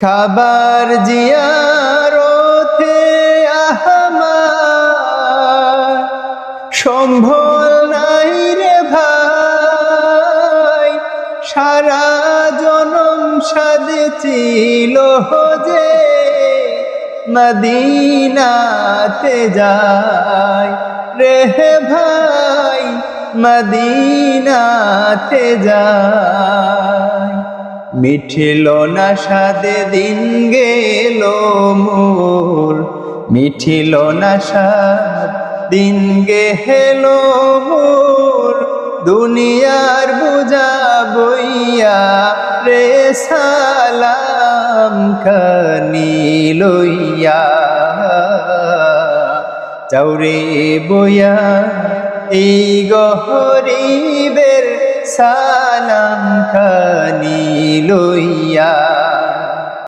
খাবার জিয়ারতে আহমার সম্ভল নাই রে ভাই। সারা জনম সাদে ছিল যে মদিনাতে যায়। রে ভাই, মদিনাতে যায়। মিঠিল না সাদে দিন গেল মোর। মিঠিল না সাদ দিন গেল মোর। দুনিয়ার বুঝা বইয়া রে সালাম খানি লইয়া। চাউরে বইয়া, এই গহরিবের সালাম খানি লইয়া